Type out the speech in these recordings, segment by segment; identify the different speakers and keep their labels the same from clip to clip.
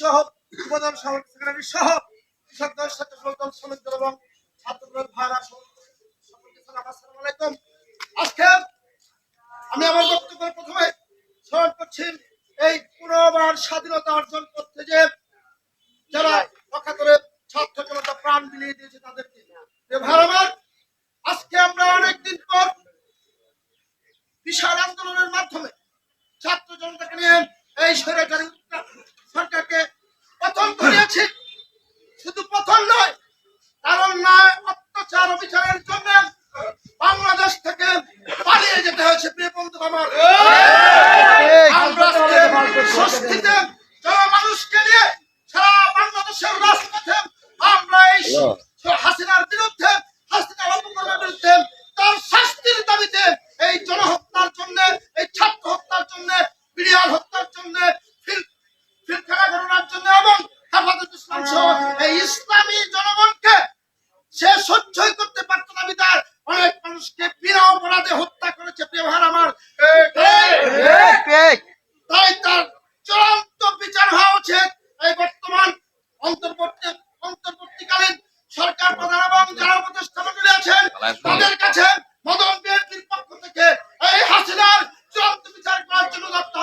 Speaker 1: সহ, যুবদল সহ- সেক্রেটারি সহ, কৃষক দল স্বেচ্ছাসেবক দল, শ্রমিক এবং ছাত্র ভাড়া আজকে আমি আমার বক্তব্য প্রথমে স্মরণ করছি এই পুনর্বার স্বাধীনতা অর্জন করতে যে যারা রক্ষা করে ছাত্র জনতা প্রাণ বিলিয়ে দিয়েছে তাদেরকে। আমার, আজকে আমরা অনেকদিন পর বিশাল আন্দোলনের মাধ্যমে ছাত্র জনতাকে নিয়ে এই স্বৈরাচারী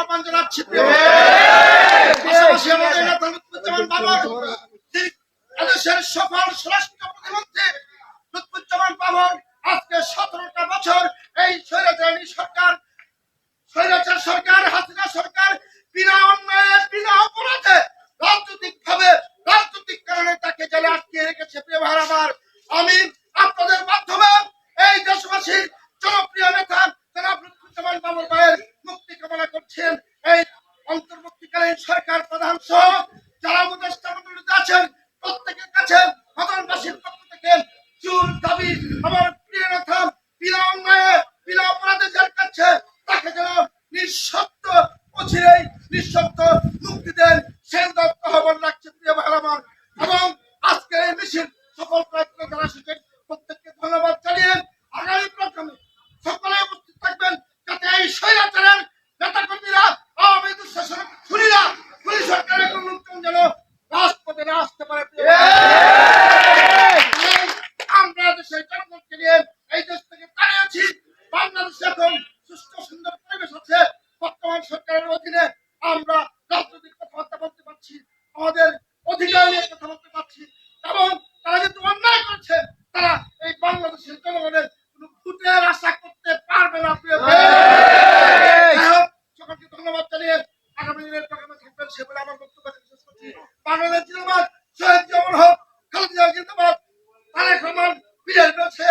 Speaker 1: আহ্বান জানাচ্ছি। পাশাপাশি আমাদের নেতা সফল কাছে তাকে যেন নিঃশব্দ অচিরেই, নিঃশব্দ মুক্তি দেন। সেই দত্ত হবার রাখছে প্রিয় আমার। এবং আজকের এই মিছিল সফল প্রয়ত্ন যারা এসেছেন প্রত্যেককে ধন্যবাদ জানিয়ে আগামী প্রোগ্রামে সকলে উপস্থিত থাকবেন যাতে এই স্বৈরাচারের নেতাকর্মীরা আওয়ামী দুঃশাসন খুনিরা খুনি সরকারের কোন লোকজন যেন রাজপথে না আসতে পারে প্রিয় ভাই। আমরা দেশের জনগণকে নিয়ে এই দেশ থেকে দাঁড়িয়েছি বাংলাদেশে এখন সুস্থ সুন্দর পরিবেশ আছে বর্তমান সরকারের অধীনে আমরা রাজনৈতিক কথাবার্তা বলতে পারছি আমাদের অধিকার নিয়ে কথা বলতে পারছি। এবং তারা কিন্তু অন্যায় করছে তারা এই বাংলাদেশের জনগণের কোনো ভোটের আশা করতে পারবে না প্রিয় সকলকে ধন্যবাদ জানিয়ে আগামী দিনের প্রোগ্রামে থাকবেন সে বলে আমার বক্তব্য শেষ করছি। বাংলাদেশ জিন্দাবাদ শহীদ জিয়াউর হক খালেদা জিন্দাবাদ তারেক রহমান বিজয় বাংলাদেশে